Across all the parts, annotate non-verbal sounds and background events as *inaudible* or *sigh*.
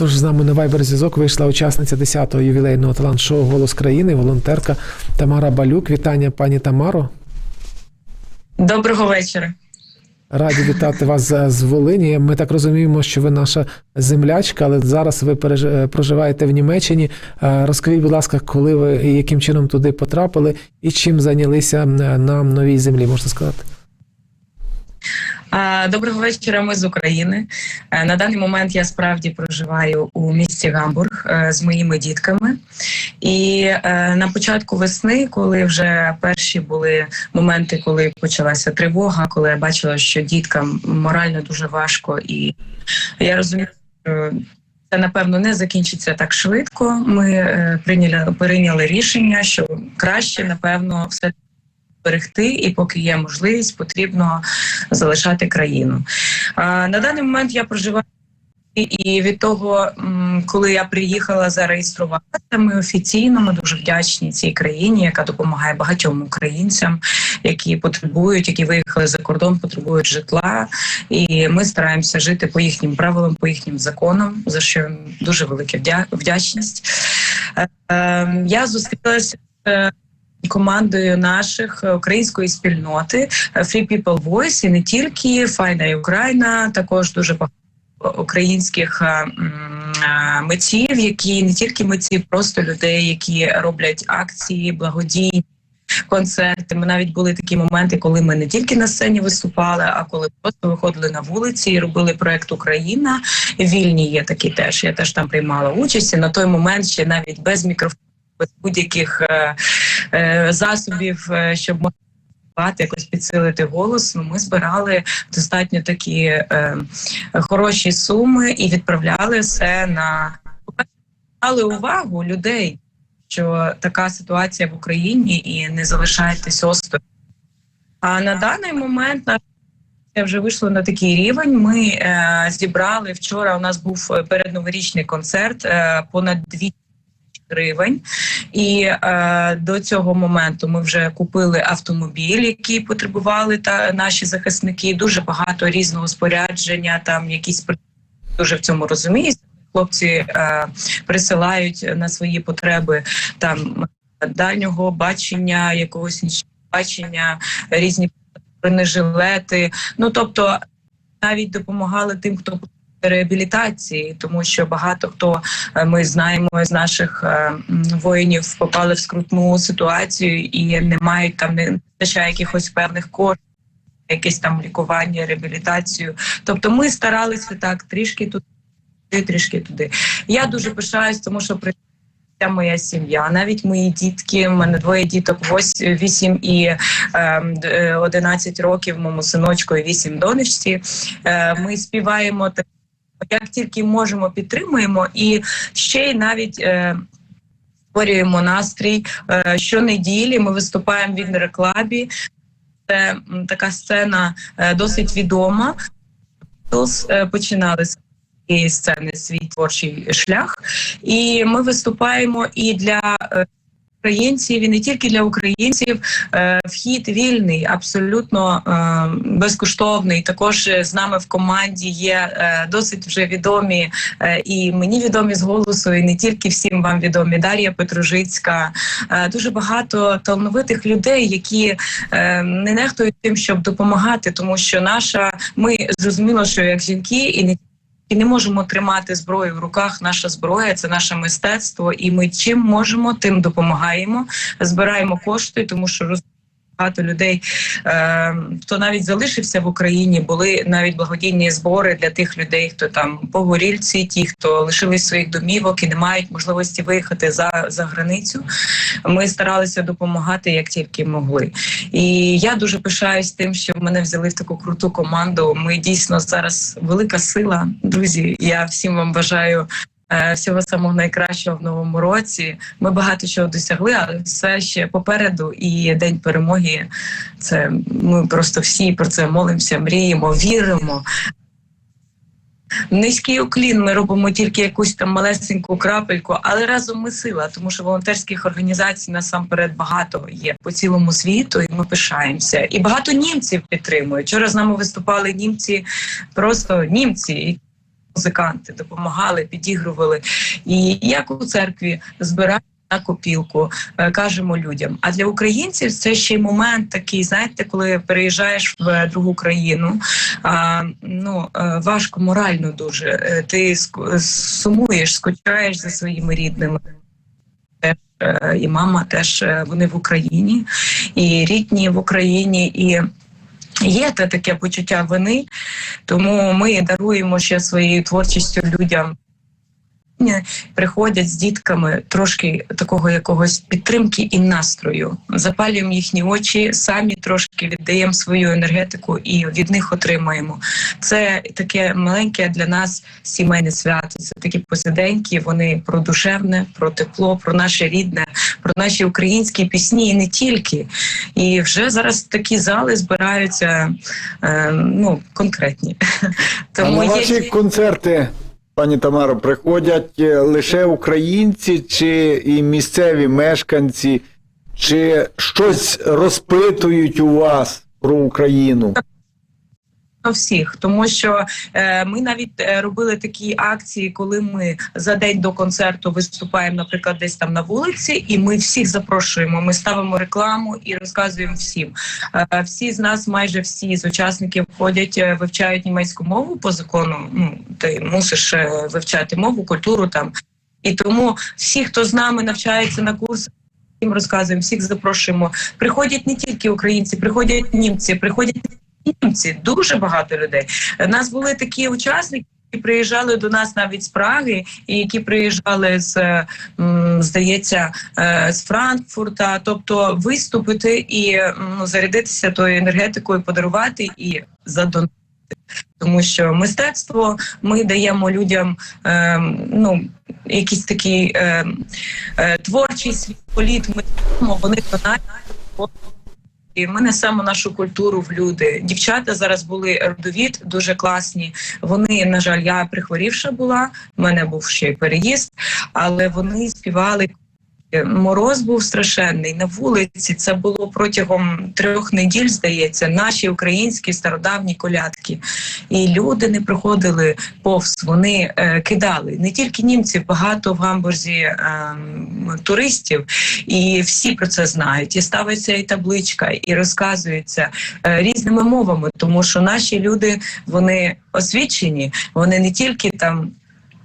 Тож з нами на Viber зв'язок вийшла учасниця 10-го ювілейного талант-шоу Голос країни, волонтерка Тамара Балюк. Вітання, пані Тамаро. Доброго вечора. Раді вітати вас з- з Волині. Ми так розуміємо, що ви наша землячка, але зараз ви переж- е, проживаєте в Німеччині. Е, Розкажіть, будь ласка, коли ви і яким чином туди потрапили, і чим зайнялися е, на новій землі, можна сказати? Доброго вечора. Ми з України. Е, На даний момент я справді проживаю у місті Гамбург е, з моїми дітками. І е, на початку весни, коли вже перші були моменти, коли почалася тривога, коли я бачила, що діткам морально дуже важко, і я розумію, що це напевно не закінчиться так швидко. Ми прийняли прийняли рішення, що краще, напевно, все берегти, і поки є можливість, потрібно залишати країну. На даний момент я проживаю. І- від того, коли я приїхала зареєструватися, ми офіційно ми дуже вдячні цій країні, яка допомагає багатьом українцям, які потребують, які виїхали за кордон, потребують житла. І ми стараємося жити по їхнім правилам, по їхнім законам, за що дуже велика вдячність. Е, е, Я зустрілася е, командою наших е, української спільноти е, Free People Voice, і не тільки Файна Україна, також дуже багато українських е, митців, які не тільки митців, просто людей, які роблять акції, благодійні. Концерти, ми навіть були такі моменти, коли ми не тільки на сцені виступали, а коли просто виходили на вулиці і робили проект Україна. Вільні є такі теж. Я теж там приймала участь. І на той момент ще навіть без мікрофону, без будь-яких е, е, засобів, е, щоб можна якось підсилити голос. Ну, ми збирали достатньо такі е, хороші суми і відправляли все на але увагу людей, що така ситуація в Україні і не залишайтесь осторонь. А на даний момент на вже вийшло на такий рівень. Ми е, зібрали вчора. У нас був е, передноворічний концерт е, понад 2 гривень. І е, до цього моменту ми вже купили автомобіль, який потребували та наші захисники. Дуже багато різного спорядження. Там якісь дуже в цьому розуміють. Хлопці е, присилають на свої потреби там дальнього бачення, якогось нічного бачення, різні бронежилети. Ну тобто навіть допомагали тим, хто реабілітації, тому що багато хто е, ми знаємо з наших е, воїнів попали в скрутну ситуацію і не мають там не вистачає якихось певних коштів. Якесь там лікування, реабілітацію. Тобто ми старалися так трішки туди, трішки туди. Я дуже пишаюсь, тому що при моя сім'я, навіть мої дітки. У мене двоє діток, 8 і ем, д- е, 11 років, моєму синочку і 8 донечці. Ми співаємо як тільки можемо, підтримуємо і ще й навіть. е, Створюємо настрій Е, щонеділі. Ми виступаємо в Вінрекламі. Це така сцена е, досить відома. Е, Починали з цієї сцени свій творчий шлях, і ми виступаємо і для українців, і не тільки для українців. Е, Вхід вільний, абсолютно е, безкоштовний. Також з нами в команді є е, досить вже відомі і мені відомі з голосу, і не тільки всім вам відомі. Дар'я Петружицька, дуже багато талановитих людей, які не нехтують тим, щоб допомагати, тому що наша ми зрозуміло, що як жінки і не і не можемо тримати зброю в руках. Наша зброя це наше мистецтво, і ми чим можемо, тим допомагаємо, збираємо кошти, тому що роз- багато людей, е, хто навіть залишився в Україні, були навіть благодійні збори для тих людей, хто там погорільці, ті, хто лишились своїх домівок і не мають можливості виїхати за, за границю. Ми старалися допомагати як тільки могли. І я дуже пишаюсь тим, що мене взяли в таку круту команду. Ми дійсно зараз велика сила. Друзі, я всім вам бажаю. Е, Всього самого найкращого в новому році. Ми багато чого досягли, але все ще попереду. І день перемоги. Це ми просто всі про це молимося, мріємо, віримо. Низький уклін ми робимо тільки якусь там малесеньку крапельку, але разом ми сила, тому що волонтерських організацій насамперед багато є по цілому світу, і ми пишаємося. І багато німців підтримують. Вчора з нами виступали німці, просто німці, музиканти допомагали, підігрували. І як у церкві збираємо на копілку, е, кажемо людям. А для українців це ще й момент такий, знаєте, коли переїжджаєш в другу країну, а, ну е, важко морально дуже. Е, Ти сумуєш, скучаєш за своїми рідними. І мама теж вони в Україні, і рідні в Україні, і є те таке почуття вини, тому ми даруємо ще своєю творчістю людям. Приходять з дітками трошки такого якогось підтримки і настрою. Запалюємо їхні очі, самі трошки віддаємо свою енергетику і від них отримаємо. Це таке маленьке для нас сімейне свято. Це такі посиденьки. Вони про душевне, про тепло, про наше рідне, про наші українські пісні, і не тільки. І вже зараз такі зали збираються е, ну конкретні. *laughs* а на ваші концерти, пані Тамаро, приходять е, лише українці, чи і місцеві мешканці, чи щось розпитують у вас про Україну? Всіх, тому що е, ми навіть е, робили такі акції, коли ми за день до концерту виступаємо, наприклад, десь там на вулиці, і ми всіх запрошуємо. Ми ставимо рекламу і розказуємо всім. Е, всі з нас, майже всі з учасників ходять, е, вивчають німецьку мову по закону. Ну ти мусиш е, вивчати мову, культуру там. І тому всі, хто з нами навчається на курсах, всім розказуємо, всіх запрошуємо. Приходять не тільки українці, приходять німці, приходять дуже багато людей. У нас були такі учасники. Які приїжджали до нас навіть з Праги, і які приїжджали з здається е, з Франкфурта, тобто виступити і ну, зарядитися тою енергетикою, подарувати і задонати. Тому що мистецтво ми даємо людям е, ну якийсь такий е, е, творчий світ, політ. Ми вони донають. І ми несемо нашу культуру в люди. Дівчата зараз були родовід, дуже класні. Вони, на жаль, я прихворівша була. в мене був ще й переїзд, але вони співали. Мороз був страшенний на вулиці. Це було протягом трьох неділь, здається, наші українські стародавні колядки. І люди не проходили повз, вони е, кидали не тільки німців, багато в гамбурзі е, туристів, і всі про це знають. І ставиться і табличка, і розказується е, різними мовами, тому що наші люди вони освічені, вони не тільки там.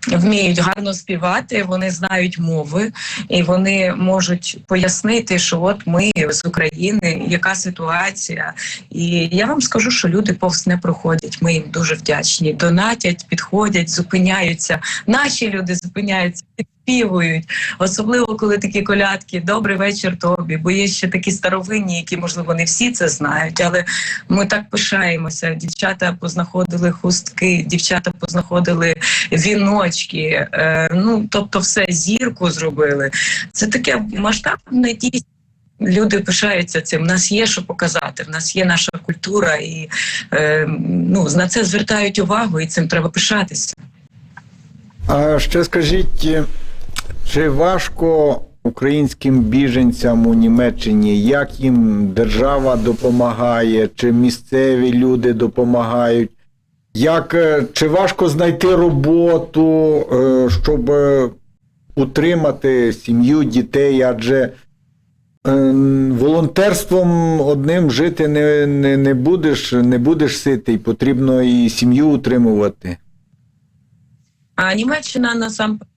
Вміють гарно співати, вони знають мови, і вони можуть пояснити, що от ми з України, яка ситуація. І я вам скажу, що люди повз не проходять. Ми їм дуже вдячні. Донатять, підходять, зупиняються. Наші люди зупиняються. Підспівують, особливо коли такі колядки Добрий вечір тобі, бо є ще такі старовинні, які можливо не всі це знають, але ми так пишаємося. Дівчата познаходили хустки, дівчата познаходили віночки. Е, ну тобто, все зірку зробили. Це таке масштабне дійство. Люди пишаються цим. У нас є що показати. В нас є наша культура, і е, ну на це звертають увагу, і цим треба пишатися. А ще скажіть, чи важко українським біженцям у Німеччині, як їм держава допомагає, чи місцеві люди допомагають? Як, е, чи важко знайти роботу, е, щоб е, утримати сім'ю, дітей? Адже волонтерством одним жити не, не, не будеш, не будеш ситий, потрібно і сім'ю утримувати. А Німеччина насамперед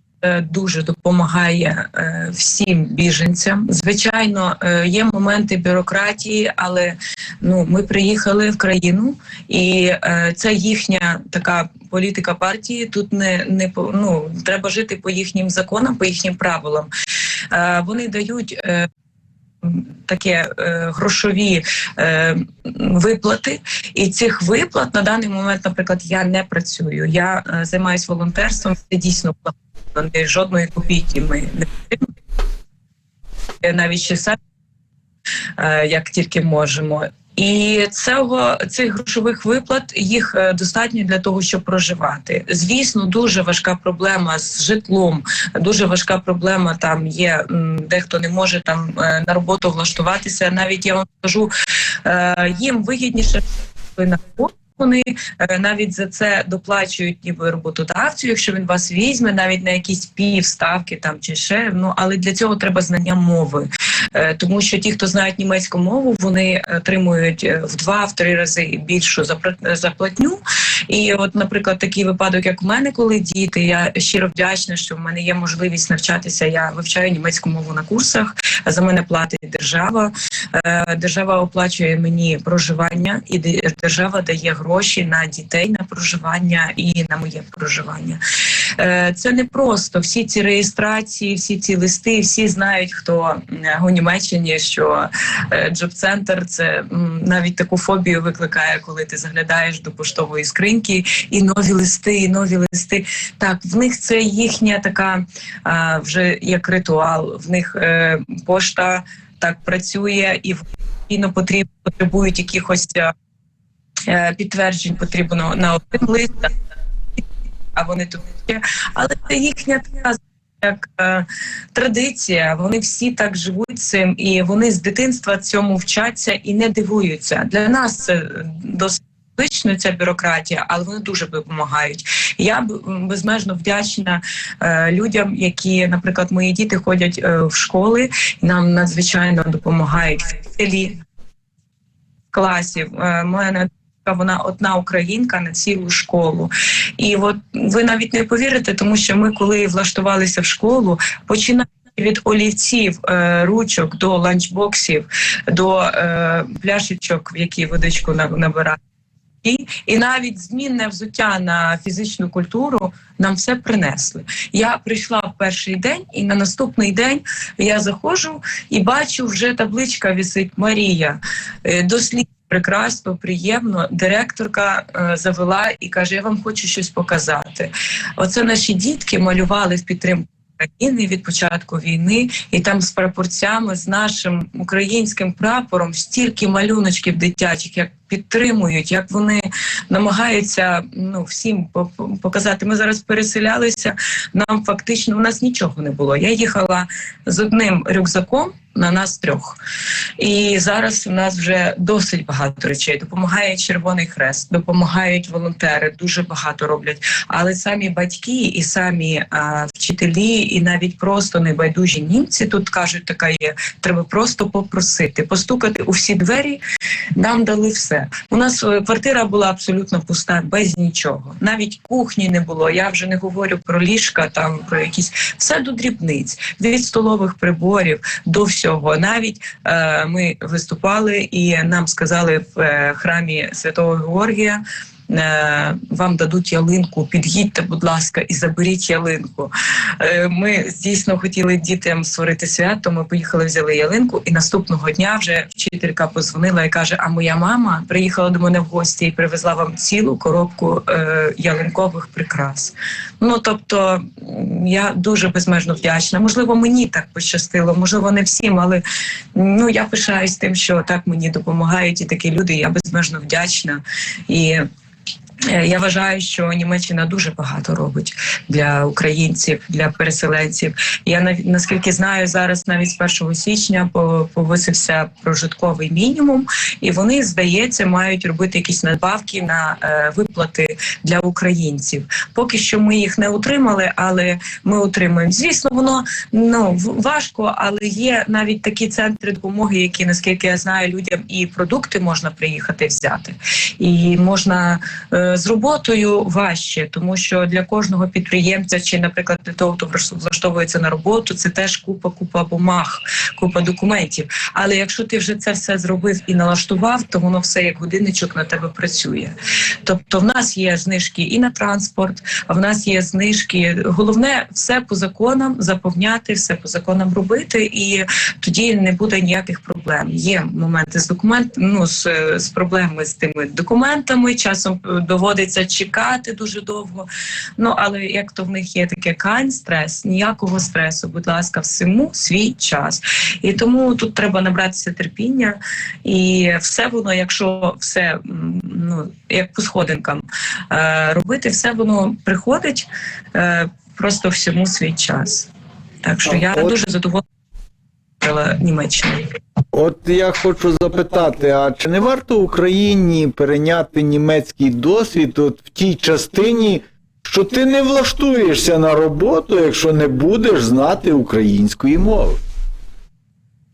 дуже допомагає е, всім біженцям. Звичайно, е, є моменти бюрократії, але ну ми приїхали в країну, і е, це їхня така політика партії. Тут не не ну, треба жити по їхнім законам, по їхнім правилам. Е, Вони дають. е, Таке е, грошові е, виплати, і цих виплат на даний момент, наприклад, я не працюю. Я е, займаюся волонтерством. Це дійсно Ні жодної копійки ми не отримуємо. Е, навіть ще самі, е, як тільки можемо. І цього цих грошових виплат їх е, достатньо для того, щоб проживати. Звісно, дуже важка проблема з житлом. Дуже важка проблема. Там є дехто не може там е, на роботу влаштуватися. Навіть я вам скажу, їм вигідніше на роботу, вони е, навіть за це доплачують ніби роботодавцю, якщо він вас візьме, навіть на якісь півставки там чи ще. Ну але для цього треба знання мови, Е, тому що ті, хто знають німецьку мову, вони отримують е, в два-в три рази більшу зарплатню. І, от, наприклад, такий випадок, як у мене, коли діти, я щиро вдячна, що в мене є можливість навчатися. Я вивчаю німецьку мову на курсах. За мене платить держава. Держава оплачує мені проживання, і держава дає гроші на дітей на проживання і на моє проживання. Е, Це не просто всі ці реєстрації, всі ці листи, всі знають, хто у Німеччині, що джоб-центр це навіть таку фобію викликає, коли ти заглядаєш до поштової скриньки, і нові листи, і нові листи. Так, в них це їхня така вже як ритуал. В них е, пошта так працює і потрібно потребують якихось е, підтверджень. Потрібно на один лист, а вони тут є. Але це їхня як е, традиція. Вони всі так живуть цим, і вони з дитинства цьому вчаться і не дивуються. Для нас це досить. звично, Ця бюрократія, але вони дуже допомагають. Я безмежно вдячна е, людям, які, наприклад, мої діти ходять е, в школи, і нам надзвичайно допомагають вчителі класів. Е, дочка, вона одна українка на цілу школу. І от ви навіть не повірите, тому що ми, коли влаштувалися в школу, починаючи від олівців, е, ручок до ланчбоксів, до е, пляшечок, в які водичку на- набирати. І, і навіть змінне взуття на фізичну культуру нам все принесли. Я прийшла в перший день, і на наступний день я заходжу і бачу, вже табличка висить Марія. Е, Дослід прекрасно, приємно. Директорка е, завела і каже: Я вам хочу щось показати. Оце наші дітки малювали в підтримку. України від початку війни, і там з прапорцями, з нашим українським прапором стільки малюночків дитячих, як підтримують, як вони намагаються ну всім по- по- показати. Ми зараз переселялися. Нам фактично у нас нічого не було. Я їхала з одним рюкзаком на нас трьох. І зараз у нас вже досить багато речей. Допомагає Червоний Хрест, допомагають волонтери, дуже багато роблять. Але самі батьки і самі а, вчителі, і навіть просто небайдужі німці тут кажуть, така є. Треба просто попросити, постукати у всі двері. Нам дали все. У нас е, квартира була абсолютно пуста, без нічого. Навіть кухні не було. Я вже не говорю про ліжка, там про якісь все до дрібниць, від столових приборів до всього. Навіть е, ми виступали, і нам сказали в е, храмі Святого Георгія. Е, Вам дадуть ялинку, під'їдьте, будь ласка, і заберіть ялинку. Е, Ми дійсно хотіли дітям створити свято. Ми поїхали, взяли ялинку, і наступного дня вже вчителька позвонила і каже: А моя мама приїхала до мене в гості і привезла вам цілу коробку е, ялинкових прикрас. Ну тобто я дуже безмежно вдячна. Можливо, мені так пощастило, можливо, не всім, але ну я пишаюсь тим, що так мені допомагають і такі люди. Я безмежно вдячна і. Е, Я вважаю, що Німеччина дуже багато робить для українців, для переселенців. Я наскільки знаю, зараз навіть з 1 січня повисився прожитковий мінімум, і вони, здається, мають робити якісь надбавки на е, виплати для українців. Поки що ми їх не отримали, але ми отримуємо. Звісно, воно ну важко, але є навіть такі центри допомоги, які наскільки я знаю, людям і продукти можна приїхати взяти, і можна е, з роботою важче, тому що для кожного підприємця, чи, наприклад, для того, хто влаш- влаштовується на роботу, це теж купа, купа бумаг, купа документів. Але якщо ти вже це все зробив і налаштував, то воно все як годинничок на тебе працює. Тобто, в нас є знижки і на транспорт, а в нас є знижки. Головне все по законам заповняти, все по законам робити, і тоді не буде ніяких проблем. Є моменти з документ, ну з, з проблеми з тими документами. Часом е, доводиться чекати дуже довго. Ну але як то в них є таке кань, стрес, ніякого стресу, будь ласка, всьому свій час. І тому тут треба набратися терпіння, і все воно, якщо все ну як по сходинкам е, робити, все воно приходить е, просто всьому свій час. Так що я дуже задоволена вивчила Німеччину. От я хочу запитати: а чи не варто Україні перейняти німецький досвід от в тій частині, що ти не влаштуєшся на роботу, якщо не будеш знати української мови?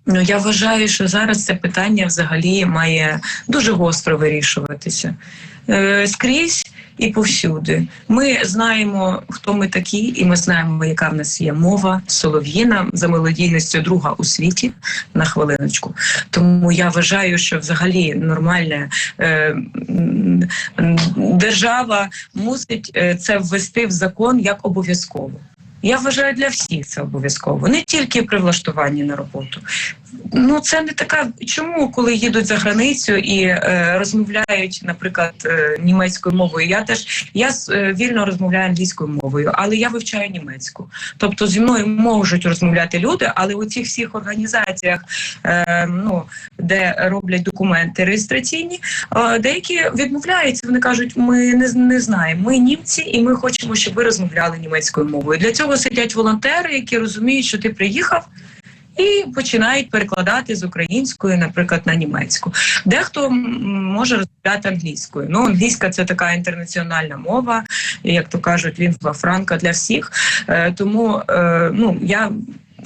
Ну я вважаю, що зараз це питання взагалі має дуже гостро вирішуватися е, скрізь і повсюди. Ми знаємо, хто ми такі, і ми знаємо, яка в нас є мова солов'їна за мелодійністю друга у світі на хвилиночку. Тому я вважаю, що взагалі нормальна е, держава мусить е, це ввести в закон як обов'язково. Я вважаю для всіх це обов'язково, не тільки при влаштуванні на роботу. Ну це не така. Чому, коли їдуть за границю і е, розмовляють, наприклад, е, німецькою мовою? Я теж я е, вільно розмовляю англійською мовою, але я вивчаю німецьку. Тобто зі мною можуть розмовляти люди, але у цих всіх організаціях, е, ну де роблять документи реєстраційні, е, деякі відмовляються. Вони кажуть, ми не, не знаємо. Ми німці, і ми хочемо, щоб ви розмовляли німецькою мовою. Для цього сидять волонтери, які розуміють, що ти приїхав. І починають перекладати з української, наприклад, на німецьку. Дехто може розмовляти англійською. Ну, англійська це така інтернаціональна мова, як то кажуть, лінгва франка для всіх. Е, тому е, ну я.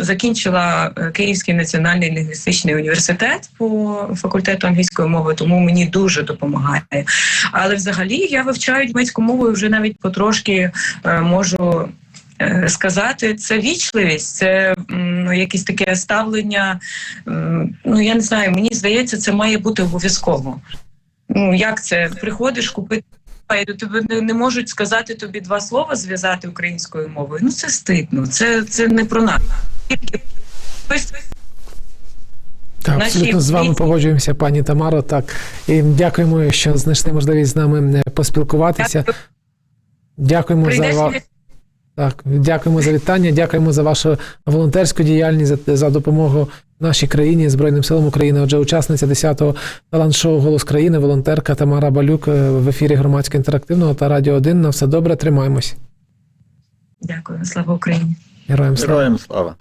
Закінчила е, Київський національний лінгвістичний університет по факультету англійської мови, тому мені дуже допомагає. Але взагалі я вивчаю німецьку мову і вже навіть потрошки можу сказати, це вічливість, це ну, якесь таке ставлення. Ну я не знаю, мені здається, це має бути обов'язково. Ну як це? Приходиш купити. і до тебе не, не можуть сказати тобі два слова зв'язати українською мовою. Ну це стидно, це, це не про нас. Так, абсолютно з вами погоджуємося, пані Тамаро. Так і дякуємо, що знайшли можливість з нами е, поспілкуватися. Дякуємо за ва... так, дякуємо за вітання, дякуємо за вашу волонтерську діяльність, за, за допомогу нашій країні, Збройним силам України. Отже, учасниця 10-го талант-шоу Голос країни, волонтерка Тамара Балюк е, в ефірі громадсько інтерактивного та Радіо 1. На все добре, тримаємось. Дякую, слава Україні. Героям слава. Героям слава!